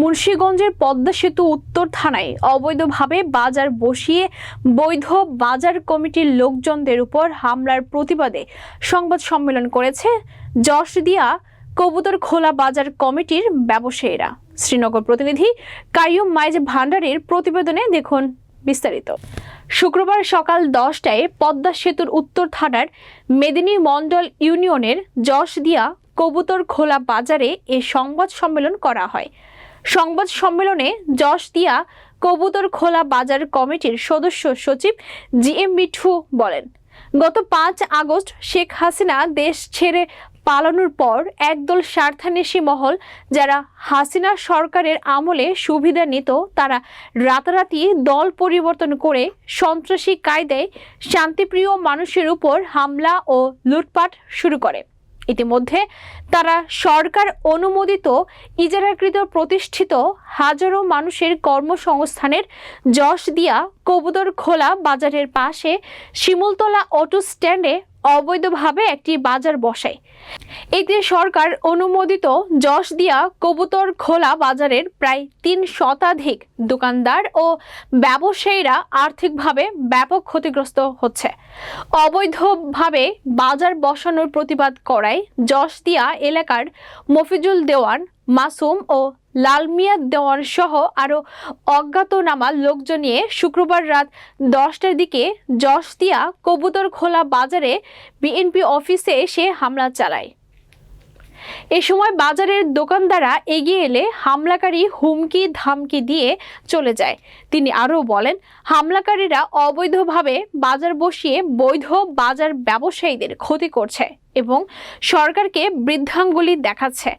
মুন্সীগঞ্জের পদ্মা সেতু উত্তর থানায় অবৈধভাবে বাজার বসিয়ে বৈধ বাজার কমিটির লোকজনদের উপর হামলার প্রতিবাদে সংবাদ সম্মেলন করেছে যশ দিয়া কবুতর খোলা বাজার কমিটির ব্যবসায়ীরা। শ্রীনগর প্রতিনিধি কাইয়ুম মাইজ ভান্ডারের প্রতিবেদনে দেখুন বিস্তারিত। শুক্রবার সকাল দশটায় পদ্মা সেতুর উত্তর থানার মেদিনী মণ্ডল ইউনিয়নের যশ দিয়া কবুতর খোলা বাজারে এ সংবাদ সম্মেলন করা হয়। সংবাদ সম্মেলনে যশ দিয়া কবুতর খোলা বাজার কমিটির সদস্য সচিব জি এম মিঠু বলেন, গত পাঁচ আগস্ট শেখ হাসিনা দেশ ছেড়ে পালানোর পর একদল স্বার্থান্বেষী মহল যারা হাসিনা সরকারের আমলে সুবিধা নিত, তারা রাতারাতি দল পরিবর্তন করে সন্ত্রাসী কায়দায় শান্তিপ্রিয় মানুষের উপর হামলা ও লুটপাট শুরু করে। ইতিমধ্যে তারা সরকার অনুমোদিত ইজারাকৃত প্রতিষ্ঠিত হাজারো মানুষের কর্মসংস্থানের যশ দিয়া কবুতর খোলা বাজারের পাশে শিমুলতলা অটো স্ট্যান্ডে অবৈধভাবে একটি বাজার বসায়। এতে সরকার অনুমোদিত যশ দিয়া কবুতর খোলা বাজারের প্রায় তিন শতাধিক দোকানদার ও ব্যবসায়ীরা আর্থিকভাবে ব্যাপক ক্ষতিগ্রস্ত হচ্ছে। অবৈধভাবে বাজার বসানোর প্রতিবাদ করায় যশ দিয়া এলাকার মফিজুল দেওয়ান, মাসুম ও লালমিয়া দেওয়ান সহ আরও অজ্ঞাতনামা লোকজন নিয়ে শুক্রবার রাত দশটার দিকে যশ দিয়া কবুতর খোলা বাজারে বিএনপি অফিসে এসে হামলা চালায়। এ সময় বাজারের দোকানদাররা এগিয়ে এলে হামলাকারী হুমকি ধামকি দিয়ে চলে যায়। তিনি আরও বলেন, হামলাকারীরা অবৈধভাবে বাজার বসিয়ে বৈধ বাজার ব্যবসায়ীদের ক্ষতি করছে এবং সরকারকে বৃদ্ধাঙ্গুলি দেখাচ্ছে।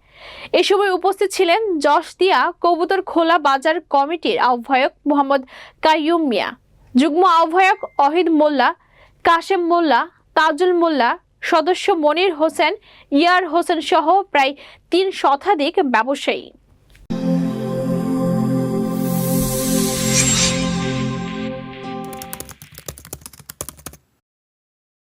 এ সময় উপস্থিত ছিলেন যশদিয়া কবুতর খোলা বাজার কমিটির আহ্বায়ক মোহাম্মদ কাইয়ুম মিয়া, যুগ্ম আহ্বায়ক অহিদ মোল্লা, কাশেম মোল্লা, তাজুল মোল্লা সদস্য মনির হোসেন ইয়ার হোসেন সহ প্রায় তিন শতাধিক ব্যবসায়ী।